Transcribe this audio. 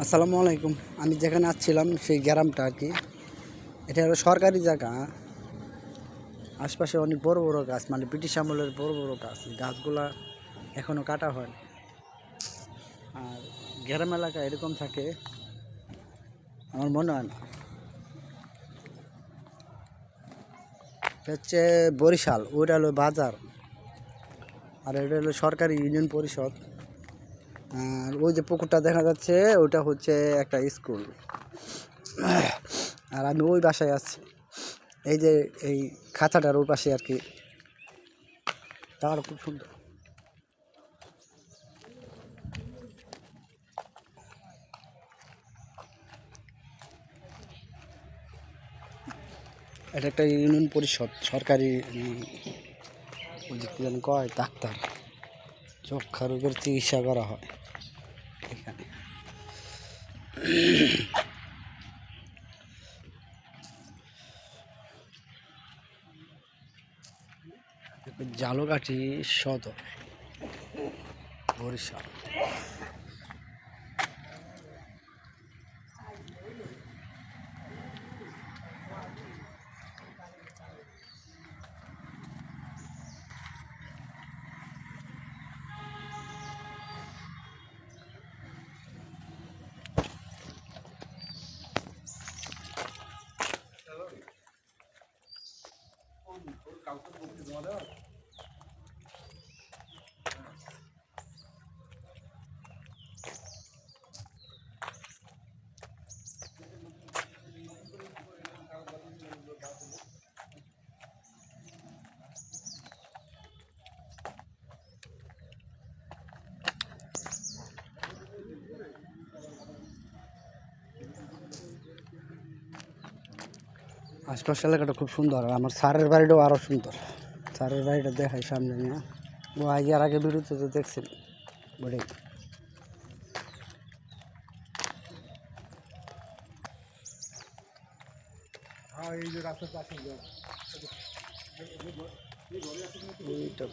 আসসালামু আলাইকুম। আমি যেখানে আসছিলাম সেই গ্রামটা আর কি। এটা হলো সরকারি জায়গা। আশপাশে অনেক বড় বড় গাছ মানে ব্রিটিশ আমলের বড় বড় গাছ। গাছগুলা এখনও কাটা হয় আর গ্রাম এলাকা এরকম থাকে, আমার মনে হয় না। হচ্ছে বরিশাল, ওইটা হলো বাজার। আর এটা হলো সরকারি ইউনিয়ন পরিষদ। আর ওই যে পুকুরটা দেখা যাচ্ছে ওটা হচ্ছে একটা স্কুল। আর আমি ওই বাসায় আছি। এই যে এই খাঁচাটার ওই পাশে আর কি। তার খুব সুন্দর। এটা একটা ইউনিয়ন পরিষদ, সরকারি কয়, ডাক্তার। যক্ষা রোগের চিকিৎসা করা হয়। এখানে। জালকাঠি সদর বরিশাল। আশপাশ এলাকাটা খুব সুন্দর আর আমার স্যারের বাড়িটাও আরও সুন্দর। স্যারের বাড়িটা দেখাই সামনে নিয়ে। ও আগে আর আগে বিরুদ্ধে তো দেখছেন বলে ওইটা